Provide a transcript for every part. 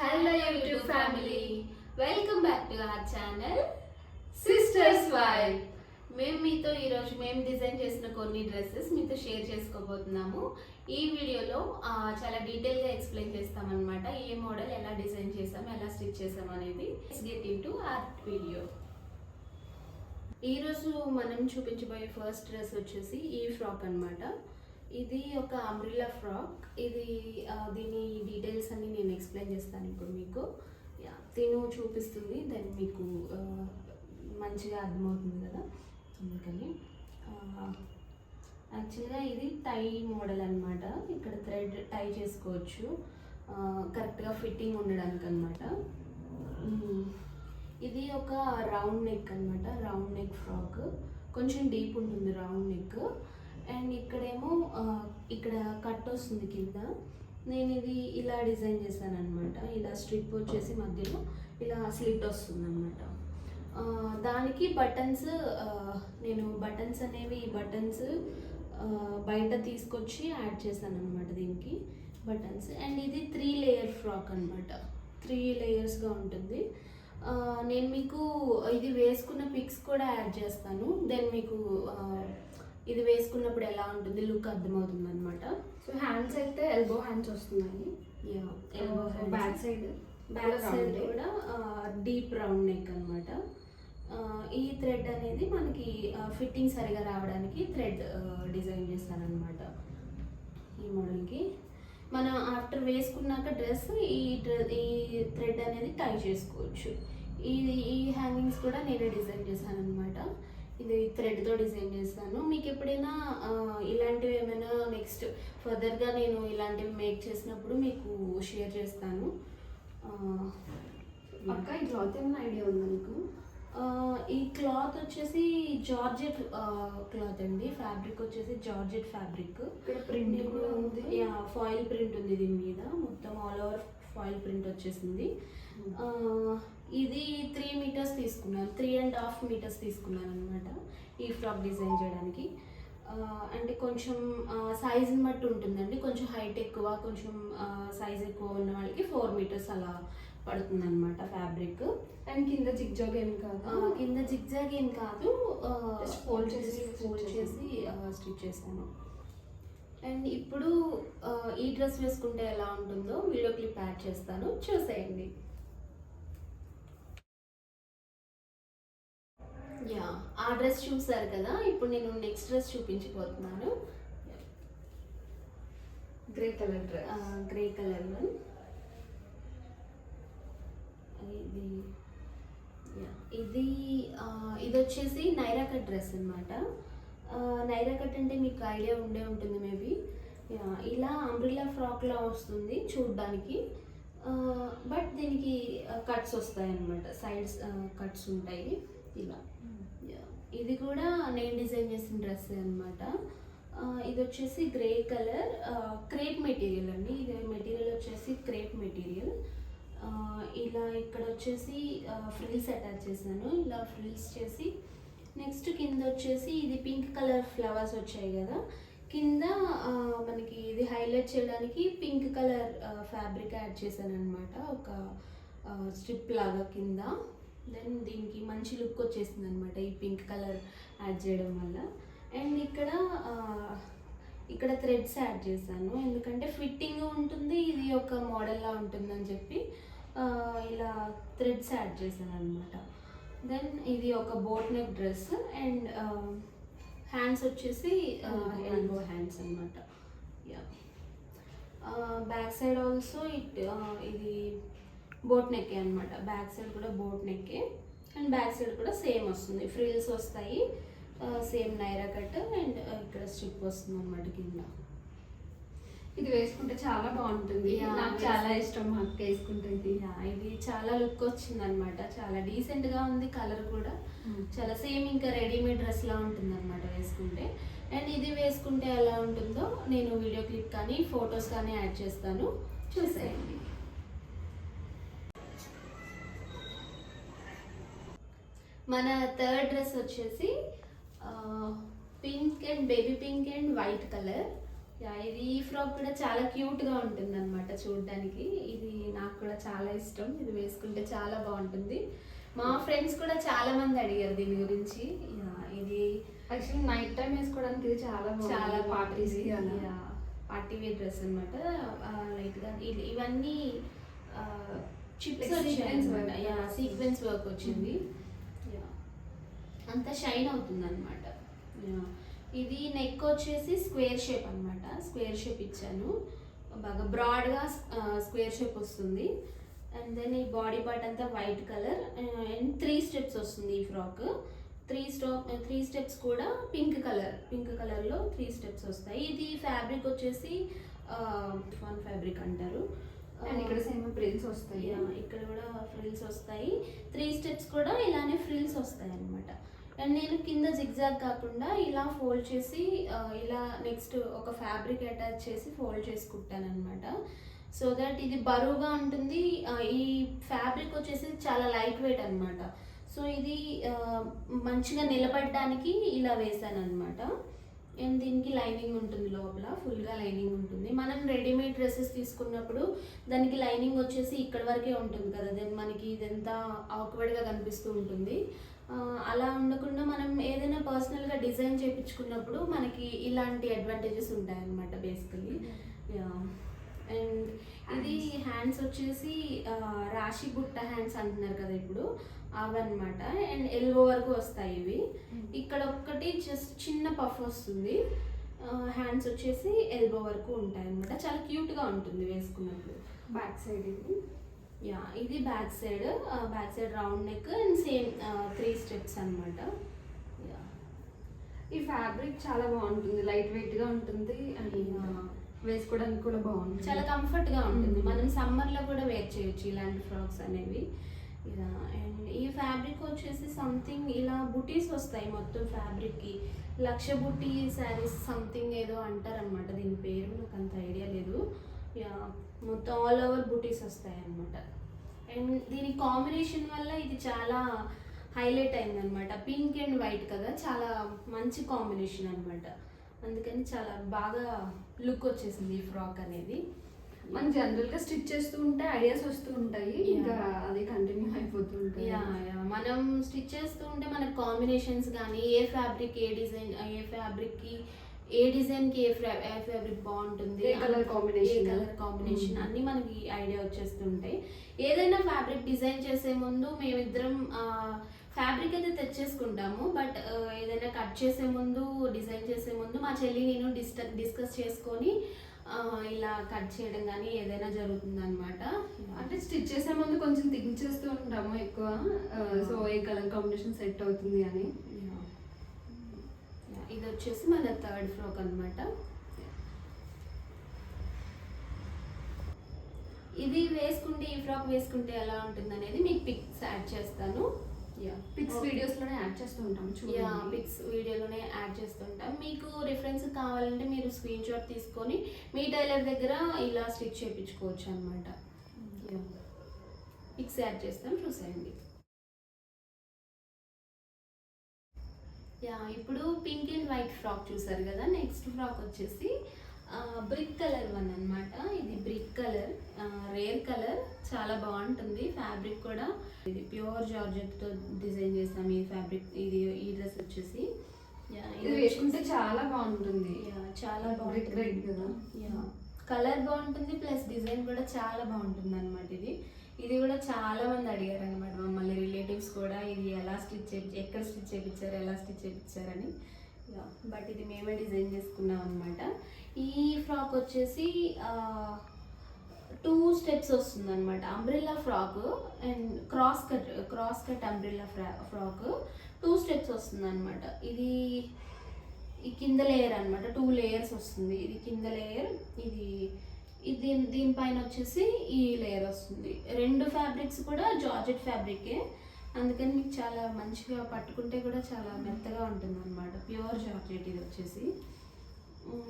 Hello YouTube family welcome back to our channel sisters wife మేము మీతో ఈరోజు మేము డిజైన్ చేసిన కొన్ని డ్రెస్సెస్ మీతో షేర్ చేసుకోబోతున్నాము. ఈ వీడియోలో చాలా డీటెయిల్గా ఎక్స్ప్లెయిన్ చేస్తామన్నమాట. ఏ మోడల్ ఎలా డిజైన్ చేసాం ఎలా స్టిచ్ చేసాం అనేది. Get in to art video ఈరోజు మనం చూపించబోయే ఫస్ట్ డ్రెస్ వచ్చేసి ఈ ఫ్రాక్ అనమాట ఇది ఒక అంబ్రిల్లా ఫ్రాక్ ఇది దీని డీటెయిల్స్ అన్ని నేను ఎక్స్ప్లెయిన్ చేస్తాను ఇప్పుడు మీకు. తిను చూపిస్తుంది దాన్ని మీకు మంచిగా అర్థమవుతుంది కదా. అందుకని యాక్చువల్గా ఇది టై మోడల్ అనమాట ఇక్కడ థ్రెడ్ టై చేసుకోవచ్చు. కరెక్ట్గా ఫిట్టింగ్ ఉండడానికి అనమాట ఇది ఒక రౌండ్ నెక్ అనమాట రౌండ్ నెక్ ఫ్రాక్ కొంచెం డీప్ ఉంటుంది రౌండ్ నెక్ అండ్ ఇక్కడేమో ఇక్కడ కట్ వస్తుంది కింద. నేను ఇది ఇలా డిజైన్ చేశాను అనమాట ఇలా స్ట్రిప్ వచ్చేసి మధ్యలో ఇలా స్లిట్ వస్తుంది అనమాట దానికి బటన్స్ నేను బటన్స్ అనేవి బటన్స్ బయట తీసుకొచ్చి యాడ్ చేశాను అనమాట దీనికి బటన్స్. అండ్ ఇది త్రీ లేయర్ ఫ్రాక్ అనమాట త్రీ లేయర్స్గా ఉంటుంది. నేను మీకు ఇది వేసుకున్న పిక్స్ కూడా యాడ్ చేస్తాను. దెన్ మీకు ఇది వేసుకున్నప్పుడు ఎలా ఉంటుంది? లుక్ అర్థమవుతుంది అనమాట సో హ్యాండ్స్ అయితే ఎల్బో హ్యాండ్స్ వస్తున్నాయి. బ్యాక్ సైడ్ బ్యాక్ సైడ్ కూడా డీప్ రౌండ్ నెక్ అనమాట ఈ థ్రెడ్ అనేది మనకి ఫిట్టింగ్ సరిగా రావడానికి థ్రెడ్ డిజైన్ చేస్తాను అనమాట ఈ మోడల్కి. మనం ఆఫ్టర్ వేసుకున్నాక డ్రెస్ ఈ ఈ థ్రెడ్ అనేది టై చేసుకోవచ్చు. ఈ ఈ హ్యాంగింగ్స్ కూడా నేనే డిజైన్ చేశాను అనమాట ఇది థ్రెడ్తో డిజైన్ చేస్తాను మీకు ఎప్పుడైనా ఇలాంటివి ఏమైనా నెక్స్ట్ ఫర్దర్గా నేను ఇలాంటివి మేక్ చేసినప్పుడు మీకు షేర్ చేస్తాను. ఆ, పక్క ఈ క్లాత్ ఏమైనా ఐడియా ఉందా ఆ, ఈ క్లాత్ వచ్చేసి జార్జెట్ క్లాత్ అండి. ఫ్యాబ్రిక్ వచ్చేసి జార్జెట్ ఫ్యాబ్రిక్ ఇక్కడ ప్రింట్ కూడా ఉంది. యా ఫాయిల్ ప్రింట్ ఉంది దీని మీద. మొత్తం ఆల్ ఓవర్ ఫాయిల్ ప్రింట్ వచ్చేసింది. ఇది త్రీ మీటర్స్ తీసుకున్నాను. త్రీ అండ్ హాఫ్ మీటర్స్ తీసుకున్నాను అనమాట ఈ ఫ్రాక్ డిజైన్ చేయడానికి. అంటే కొంచెం సైజుని బట్టి ఉంటుందండి. కొంచెం హైట్ ఎక్కువ కొంచెం సైజ్ ఎక్కువ ఉన్న వాళ్ళకి ఫోర్ మీటర్స్ అలా పడుతుంది అనమాట ఫ్యాబ్రిక్ అండ్ కింద జిగ్ జాగ్ ఏం కాదు? కింద జిగ్జాగ్ ఏం కాదు. fold చేసి ఫోల్డ్ చేసి స్టిచ్ చేశాను. అండ్ ఇప్పుడు ఈ డ్రెస్ వేసుకుంటే ఎలా ఉంటుందో వీడియో క్లిప్ యాడ్ చేస్తాను. చూసేయండి. యా ఆ డ్రెస్ చూసారు కదా ఇప్పుడు నేను నెక్స్ట్ డ్రెస్ చూపించబోతున్నాను. Grey colour dress grey colour one ఇది ఇది ఇది వచ్చేసి నైరా కట్ డ్రెస్ అనమాట నైరా కట్ అంటే మీకు ఐడియా ఉండే ఉంటుంది మేబీ ఇలా అంబ్రిల్లా ఫ్రాక్లా వస్తుంది చూడ్డానికి. బట్ దీనికి కట్స్ వస్తాయి అనమాట సైడ్స్ కట్స్ ఉంటాయి. ఇలా. Yeah. ఇది కూడా నేను డిజైన్ చేసిన డ్రెస్ అనమాట ఇది వచ్చేసి గ్రే కలర్ క్రేప్ మెటీరియల్ అండి. ఇది మెటీరియల్ వచ్చేసి క్రేప్ మెటీరియల్. ఇలా ఇక్కడ వచ్చేసి ఫ్రిల్స్ అటాచ్ చేశాను. ఇలా ఫ్రిల్స్ చేసి నెక్స్ట్ కింద వచ్చేసి ఇది పింక్ కలర్ ఫ్లవర్స్ వచ్చాయి కదా. కింద మనకి ఇది హైలైట్ చేయడానికి పింక్ కలర్ ఫ్యాబ్రిక్ యాడ్ చేశాను అనమాట ఒక స్ట్రిప్ లాగా కింద. దెన్ దీనికి మంచి లుక్ వచ్చేసింది అనమాట ఈ పింక్ కలర్ యాడ్ చేయడం వల్ల. అండ్ ఇక్కడ ఇక్కడ థ్రెడ్స్ యాడ్ చేశాను. ఎందుకంటే ఫిట్టింగ్ ఉంటుంది ఇది ఒక మోడల్లా ఉంటుందని చెప్పి ఇలా థ్రెడ్స్ యాడ్ చేశాను అనమాట దెన్ ఇది ఒక boat neck dress and hands వచ్చేసి ఎల్బో హ్యాండ్స్ అనమాట yeah back side also it ఇది బోట్ నెక్కే అనమాట బ్యాక్ సైడ్ కూడా బోట్ నెక్కే. అండ్ బ్యాక్ సైడ్ కూడా సేమ్ వస్తుంది. ఫ్రిల్స్ వస్తాయి. సేమ్ నైరా కట్ అండ్ ఇక్కడ స్ట్రిప్ వస్తుంది అనమాట కింద. ఇది వేసుకుంటే చాలా బాగుంటుంది. నాకు చాలా ఇష్టం మా అక్క వేసుకుంటుంది. ఇది చాలా లుక్ వచ్చింది అనమాట చాలా డీసెంట్గా ఉంది కలర్ కూడా. చాలా సేమ్ ఇంకా రెడీమేడ్ డ్రెస్ లా ఉంటుంది అనమాట వేసుకుంటే. అండ్ ఇది వేసుకుంటే ఎలా ఉంటుందో నేను వీడియో క్లిప్ కానీ ఫొటోస్ కానీ యాడ్ చేస్తాను. చూసేయండి. మన థర్డ్ డ్రెస్ వచ్చేసి pink and baby pink and white colour yeah ఇది ఈ ఫ్రాక్ కూడా చాలా క్యూట్గా ఉంటుంది అనమాట చూడడానికి. ఇది నాకు కూడా చాలా ఇష్టం. ఇది వేసుకుంటే చాలా బాగుంటుంది. మా ఫ్రెండ్స్ కూడా చాలా మంది అడిగారు దీని గురించి. ఇది యాక్చువల్లీ నైట్ టైం వేసుకోవడానికి ఇది చాలా చాలా పార్టీస్ పార్టీ వేర్ డ్రెస్ అనమాట లైట్గా ఇ- ఇవన్నీ చిప్స్. సీక్వెన్స్ వర్క్ వచ్చింది. Yeah. అంతా షైన్ అవుతుంది అనమాట ఇది నెక్ వచ్చేసి స్క్వేర్ షేప్ అన్నమాట. స్క్వేర్ షేప్ ఇచ్చాను. బాగా బ్రాడ్గా స్క్వేర్ షేప్ వస్తుంది. అండ్ దెన్ ఈ బాడీ పార్ట్ అంతా white colour and three steps వస్తుంది ఈ frock three stop three steps కూడా పింక్ కలర్ పింక్ కలర్లో త్రీ స్టెప్స్ వస్తాయి. ఇది ఫ్యాబ్రిక్ వచ్చేసి ఫాన్ ఫ్యాబ్రిక్ అంటారు. అండ్ ఇక్కడ సేమ్ ప్రింట్స్ వస్తాయి. ఇక్కడ కూడా ఫ్రిల్స్ వస్తాయి. త్రీ స్టెప్స్ కూడా ఇలానే ఫ్రిల్స్ వస్తాయి అనమాట అండ్ నేను కింద జిగ్జాగ్ కాకుండా ఇలా ఫోల్డ్ చేసి ఇలా నెక్స్ట్ ఒక ఫ్యాబ్రిక్ అటాచ్ చేసి ఫోల్డ్ చేసుకుంటాను అనమాట సో దట్ ఇది బరువుగా ఉంటుంది. ఈ ఫ్యాబ్రిక్ వచ్చేసి చాలా లైట్ వెయిట్ అనమాట సో ఇది మంచిగా నిలబడడానికి ఇలా వేసాను అనమాట అండ్ దీనికి లైనింగ్ ఉంటుంది లోపల ఫుల్గా లైనింగ్ ఉంటుంది. మనం రెడీమేడ్ డ్రెస్సెస్ తీసుకున్నప్పుడు దానికి లైనింగ్ వచ్చేసి ఇక్కడ వరకే ఉంటుంది కదా. దెన్ మనకి ఇదంతా ఆక్వర్డ్గా కనిపిస్తూ ఉంటుంది. అలా ఉండకుండా మనం ఏదైనా పర్సనల్గా డిజైన్ చేయించుకున్నప్పుడు మనకి ఇలాంటి అడ్వాంటేజెస్ ఉంటాయి అన్నమాట బేసికలీ అండ్ ఇది హ్యాండ్స్ వచ్చేసి రాశి బుట్ట హ్యాండ్స్ అంటున్నారు కదా ఇప్పుడు అవన్నమాట. అండ్ ఎల్బో వరకు వస్తాయి ఇవి. ఇక్కడ ఒక్కటి జస్ట్ చిన్న పఫ్ వస్తుంది. హ్యాండ్స్ వచ్చేసి ఎల్బో వరకు ఉంటాయి అన్నమాట చాలా క్యూట్గా ఉంటుంది వేసుకున్నప్పుడు. బ్యాక్ సైడ్ ఇది. యా ఇది back side back side round neck and same three steps అనమాట యా ఈ ఫ్యాబ్రిక్ చాలా బాగుంటుంది లైట్ వెయిట్గా ఉంటుంది. అండ్ వేసుకోవడానికి కూడా బాగుంటుంది. చాలా కంఫర్ట్గా ఉంటుంది. Mm. మనం సమ్మర్లో కూడా వేర్ చేయొచ్చు ఇలాంటి ఫ్రాక్స్ అనేవి. ఇలా అండ్ ఈ ఫ్యాబ్రిక్ వచ్చేసి సంథింగ్ ఇలా బుటీస్ వస్తాయి మొత్తం ఫ్యాబ్రిక్కి. లక్ష బుట్టి శారీస్ సంథింగ్ ఏదో అంటారనమాట దీని పేరు నాకు అంత ఐడియా లేదు. మొత్తం ఆల్ ఓవర్ బుటీస్ వస్తాయి అనమాట అండ్ దీని కాంబినేషన్ వల్ల ఇది చాలా హైలైట్ అయింది అనమాట పింక్ అండ్ వైట్ కదా చాలా మంచి కాంబినేషన్ అనమాట అందుకని చాలా బాగా లుక్ వచ్చేసింది ఈ ఫ్రాక్ అనేది. మనం జనరల్గా స్టిచ్ చేస్తూ ఉంటే ఐడియాస్ వస్తూ ఉంటాయి. ఇంకా అది కంటిన్యూ అయిపోతూ ఉంటాయి. మనం స్టిచ్ చేస్తూ ఉంటే మనకు కాంబినేషన్స్ కానీ ఏ ఫ్యాబ్రిక్ ఏ డిజైన్ ఏ ఫ్యాబ్రిక్కి ఏ డిజైన్కి ఏ ఫ్యాబ్రిక్ బాగుంటుంది ఏ combination. ఏ కలర్ కాంబినేషన్. అన్ని మనకి ఐడియా వచ్చేస్తుంటాయి ఏదైనా ఫ్యాబ్రిక్ డిజైన్ చేసే ముందు మేమిద్దరం ఫ్యాబ్రిక్ అయితే తెచ్చేసుకుంటాము బట్ ఏదైనా కట్ చేసే ముందు డిజైన్ చేసే ముందు మా చెల్లి నేను డిస్ట డిస్కస్ చేసుకొని ఇలా కట్ చేయడం కానీ ఏదైనా జరుగుతుంది అనమాట అంటే స్టిచ్ చేసే ముందు కొంచెం థింక్ చేస్తూ ఉంటాము ఎక్కువ సో ఏ కలర్ కాంబినేషన్ సెట్ అవుతుంది అని ఇది వచ్చేసి మన థర్డ్ ఫ్రాక్ అన్నమాట. ఇది వేసుకుంటే ఈ ఫ్రాక్ వేసుకుంటే ఎలా ఉంటుంది అనేది మీకు పిక్స్ యాడ్ చేస్తాను. పిక్స్ వీడియోస్లోనే యాడ్ చేస్తూ ఉంటాం యా పిక్స్ వీడియోలోనే యాడ్ చేస్తుంటాం మీకు రిఫరెన్స్ కావాలంటే మీరు స్క్రీన్ షాట్ తీసుకొని మీ టైలర్ దగ్గర ఇలా స్టిచ్ చేయించుకోవచ్చు అనమాట పిక్స్ యాడ్ చేస్తాం చూసేయండి. యా ఇప్పుడు పింక్ అండ్ వైట్ ఫ్రాక్ చూసారు కదా నెక్స్ట్ ఫ్రాక్ వచ్చేసి బ్రిక్ కలర్ వన్ అన్నమాట. ఇది బ్రిక్ కలర్ రేర్ కలర్. చాలా బాగుంటుంది. ఫ్యాబ్రిక్ కూడా ఇది ప్యూర్ జార్జెట్తో డిజైన్ చేస్తాం ఈ ఫ్యాబ్రిక్ ఇది ఈ డ్రెస్ వచ్చేసి. ఇది వేసుకుంటే చాలా బాగుంటుంది. యా, చాలా? యా కలర్ బాగుంటుంది ప్లస్ డిజైన్ కూడా చాలా బాగుంటుంది అనమాట ఇది. ఇది కూడా చాలా మంది అడిగారు అనమాట మమ్మల్ని రిలేటివ్స్ కూడా ఇది ఎలా స్టిచ్ చేయించి ఎక్కడ స్టిచ్ చేయించారు ఎలా స్టిచ్ చేయించారని బట్ ఇది మేమే డిజైన్ చేసుకున్నాం అనమాట ఈ ఫ్రాక్ వచ్చేసి టూ స్టెప్స్ వస్తుంది అనమాట umbrella frock and cross cut cross cut umbrella ఫ్రా frock two steps వస్తుంది అనమాట ఇది ఈ కింద లేయర్ అనమాట టూ లేయర్స్ వస్తుంది. ఇది కింద లేయర్ ఇది దీని దీనిపైన వచ్చేసి ఈ లేయర్ వస్తుంది. రెండు ఫ్యాబ్రిక్స్ కూడా జార్జెట్ ఫ్యాబ్రికే అందుకని మీకు చాలా మంచిగా పట్టుకుంటే కూడా చాలా మెత్తగా ఉంటుంది అనమాట ప్యూర్ జార్జెట్ ఇది వచ్చేసి.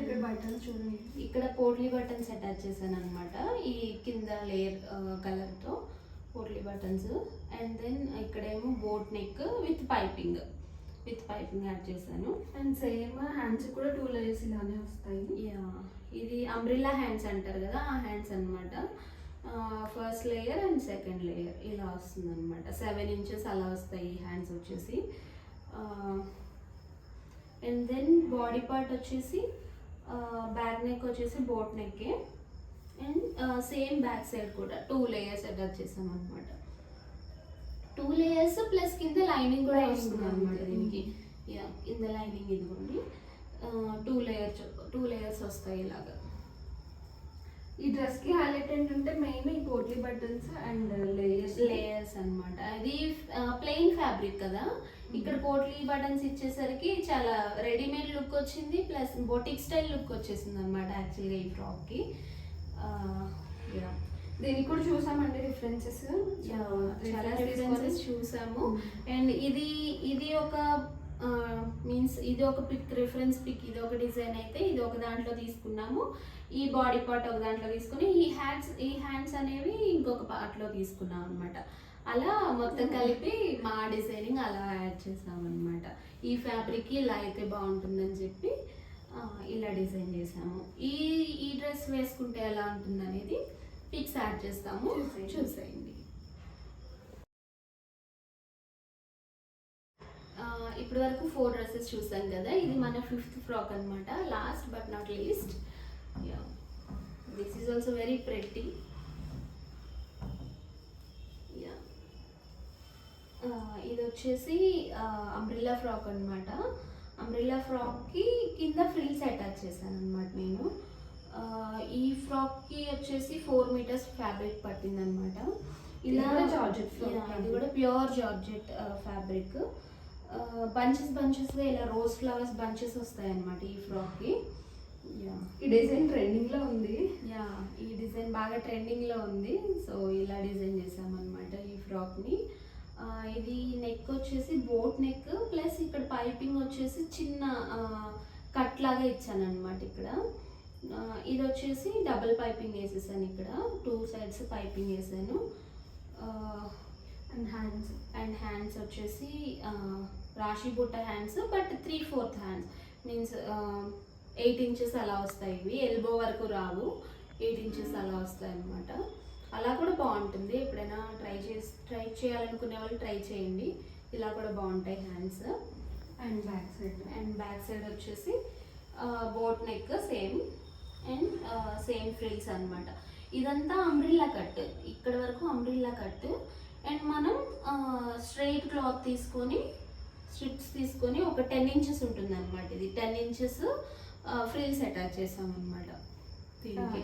ఇక్కడ బయట చూడండి. ఇక్కడ పోట్లీ బటన్స్ అటాచ్ చేశాను అనమాట ఈ కింద లేయర్ కలర్తో పోట్లీ బటన్స్ అండ్ దెన్ ఇక్కడేమో boat neck with piping with piping add చేశాను. అండ్ సేమ్ హ్యాండ్స్ కూడా టూ లేయర్స్ ఇలానే వస్తాయి. యా ఇది అంబ్రిల్లా హ్యాండ్స్ అంటారు కదా ఆ హ్యాండ్స్ అన్నమాట. First layer and second layer ఇలా వస్తుంది అనమాట సెవెన్ ఇంచెస్ అలా వస్తాయి హ్యాండ్స్ వచ్చేసి. అండ్ దెన్ బాడీ పార్ట్ వచ్చేసి బ్యాక్ నెక్ వచ్చేసి బోట్ నెక్కే అండ్ సేమ్ బ్యాక్ సైడ్ కూడా టూ లేయర్స్ అటాచ్ చేసాం అనమాట టూ లేయర్స్ ప్లస్ కింద లైనింగ్ కూడా వస్తుంది అనమాట. దీనికి. యా కింద లైనింగ్ ఇదిగోండి. టూ లేయర్స్ టూ లేయర్స్ వస్తాయి ఇలాగా. ఈ డ్రెస్కి హైలైట్ ఏంటంటే మెయిన్ ఈ potli buttons and layers layers అన్నమాట. ఇది ప్లెయిన్ ఫ్యాబ్రిక్ కదా. ఇక్కడ పోట్లీ బటన్స్ ఇచ్చేసరికి చాలా రెడీమేడ్ లుక్ వచ్చింది ప్లస్ బొటిక్ స్టైల్ లుక్ వచ్చేసింది అనమాట యాక్చువల్గా ఈ ఫ్రాక్కి. యా దీనికి కూడా చూసామండి రిఫరెన్సెస్ చాలా డిఫరెన్సెస్ చూసాము. అండ్ ఇది ఇది ఒక మీన్స్ ఇది ఒక పిక్ రిఫరెన్స్ పిక్ ఇది ఒక డిజైన్ అయితే ఇది ఒక దాంట్లో తీసుకున్నాము. ఈ బాడీ పార్ట్ ఒక దాంట్లో తీసుకుని ఈ హ్యాండ్స్ ఈ హ్యాండ్స్ అనేవి ఇంకొక పార్ట్లో తీసుకున్నాం అనమాట అలా మొత్తం కలిపి మా డిజైనింగ్ అలా యాడ్ చేసాం అనమాట ఈ ఫ్యాబ్రిక్ ఇలా అయితే బాగుంటుందని చెప్పి ఇలా డిజైన్ చేసాము. ఈ ఈ డ్రెస్ వేసుకుంటే ఎలా ఉంటుంది అనేది పిక్స్ యాడ్ చేస్తాము. చూసేయండి. ఇప్పటి వరకు ఫోర్ డ్రెస్సెస్ చూసాం కదా ఇది మన ఫిఫ్త్ ఫ్రాక్ అన్నమాట. Last but not least this is also very pretty ఇది వచ్చేసి అంబ్రిల్లా ఫ్రాక్ అన్నమాట. అంబ్రిల్లా ఫ్రాక్కి కింద ఫ్రిల్స్ అటాచ్ చేశాను అనమాట ఫ్రాక్కి వచ్చేసి ఫోర్ మీటర్స్ ఫ్యాబ్రిక్ పట్టింది అనమాట ఇలా జార్జెట్. ఇది కూడా ప్యూర్ జార్జెట్ ఫ్యాబ్రిక్ బంచెస్ బంచెస్గా ఇలా రోజ్ ఫ్లవర్స్ బంచెస్ వస్తాయి అనమాట ఈ ఫ్రాక్కి యా ఈ డిజైన్ ట్రెండింగ్లో ఉంది. యా ఈ డిజైన్ బాగా ట్రెండింగ్లో ఉంది. సో ఇలా డిజైన్ చేసామన్నమాట ఈ ఫ్రాక్ని ఇది నెక్ వచ్చేసి బోట్ నెక్ ప్లస్ ఇక్కడ పైపింగ్ వచ్చేసి చిన్న కట్ లాగా ఇచ్చాను అనమాట ఇక్కడ. ఇది వచ్చేసి డబుల్ పైపింగ్ వేసేసాను ఇక్కడ. టూ సైడ్స్ పైపింగ్ వేసాను. And hands. అండ్ హ్యాండ్స్ వచ్చేసి రాశి బుట్ట hands but three fourth hands. Means eight inches అలా వస్తాయి ఇవి. ఎల్బో వరకు రావు. ఎయిట్ ఇంచెస్ అలా వస్తాయి అనమాట అలా కూడా బాగుంటుంది. ఎప్పుడైనా ట్రై చేసి ట్రై చేయాలనుకునే వాళ్ళు ట్రై చేయండి. ఇలా కూడా బాగుంటాయి hands. And back side. And back side వచ్చేసి boat neck same. And same frills అన్నమాట. ఇదంతా అంబ్రిల్లా కట్ ఇక్కడ వరకు అంబ్రిల్లా కట్ అండ్ మనం స్ట్రైట్ క్లాత్ తీసుకొని స్ట్రిప్స్ తీసుకొని ఒక టెన్ ఇంచెస్ ఉంటుంది అనమాట ఇది టెన్ ఇంచెస్ ఫ్రిల్స్ అటాచ్ చేసాం అనమాట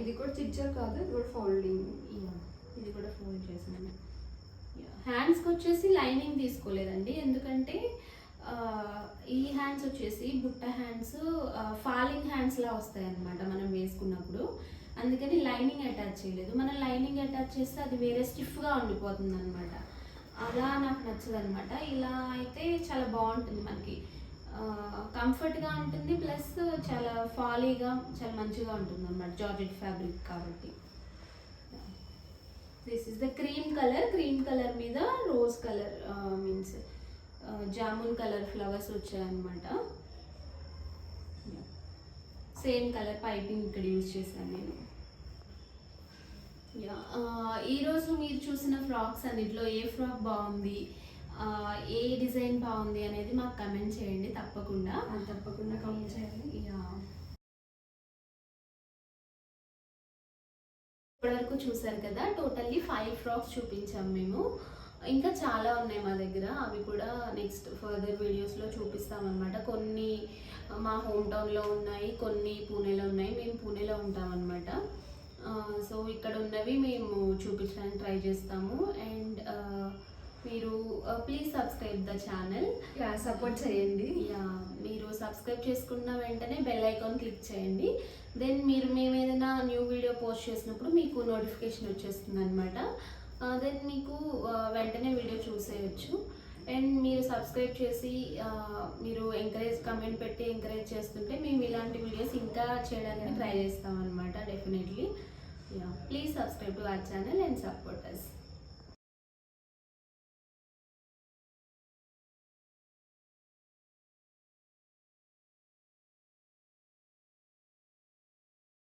ఇది కూడా చిచ్చర్ కాదు ఇది కూడా ఫోల్డింగ్ ఇది కూడా ఫోల్డ్ చేసాను హ్యాండ్స్కి వచ్చేసి లైనింగ్ తీసుకోలేదండి. ఎందుకంటే ఈ హ్యాండ్స్ వచ్చేసి బుట్ట హ్యాండ్స్ ఫాలింగ్ హ్యాండ్స్లా వస్తాయి అనమాట మనం వేసుకున్నప్పుడు. అందుకని లైనింగ్ అటాచ్ చేయలేదు. మనం లైనింగ్ అటాచ్ చేస్తే అది వేరే స్టిఫ్గా ఉండిపోతుంది అనమాట అలా నాకు నచ్చదు అనమాట ఇలా అయితే చాలా బాగుంటుంది మనకి. కంఫర్ట్గా ఉంటుంది ప్లస్ చాలా ఫాలీగా చాలా మంచిగా ఉంటుంది అనమాట జార్జెట్ ఫ్యాబ్రిక్ కాబట్టి. This is the cream colour cream colour మీద rose colour means jamun colour flowers వచ్చాయన్నమాట. సేమ్ కలర్ పైపింగ్ ఇక్కడ యూజ్ చేశాను నేను. యా ఈరోజు మీరు చూసిన ఫ్రాక్స్ అన్నిట్లో ఏ ఫ్రాక్ బాగుంది? ఏ డిజైన్ బాగుంది అనేది మాకు కమెంట్ చేయండి తప్పకుండా. తప్పకుండా కమెంట్ చేయండి. ఇప్పటివరకు చూసారు కదా టోటల్లీ ఫైవ్ ఫ్రాక్స్ చూపించాం మేము. ఇంకా చాలా ఉన్నాయి మా దగ్గర. అవి కూడా నెక్స్ట్ ఫర్దర్ వీడియోస్లో చూపిస్తామన్నమాట. కొన్ని మా హోమ్ టౌన్లో ఉన్నాయి కొన్ని పూణేలో ఉన్నాయి. మేము పూణేలో ఉంటామన్నమాట. సో ఇక్కడ ఉన్నవి మేము చూపించడానికి ట్రై చేస్తాము. అండ్ మీరు please subscribe the channel support చేయండి. యా మీరు సబ్స్క్రైబ్ చేసుకున్న వెంటనే బెల్ ఐకాన్ క్లిక్ చేయండి. దెన్ మీరు మేము ఏదైనా న్యూ వీడియో పోస్ట్ చేసినప్పుడు మీకు నోటిఫికేషన్ వచ్చేస్తుంది అనమాట Uh, దెన్ మీకు uh, వెంటనే వీడియో చూసేయచ్చు. అండ్ మీరు సబ్స్క్రైబ్ చేసి uh, మీరు ఎంకరేజ్ కమెంట్ పెట్టి ఎంకరేజ్ చేస్తుంటే మేము ఇలాంటి వీడియోస్ ఇంకా చేయడానికి ట్రై చేస్తాం అనమాట definitely yeah please subscribe to our channel and support us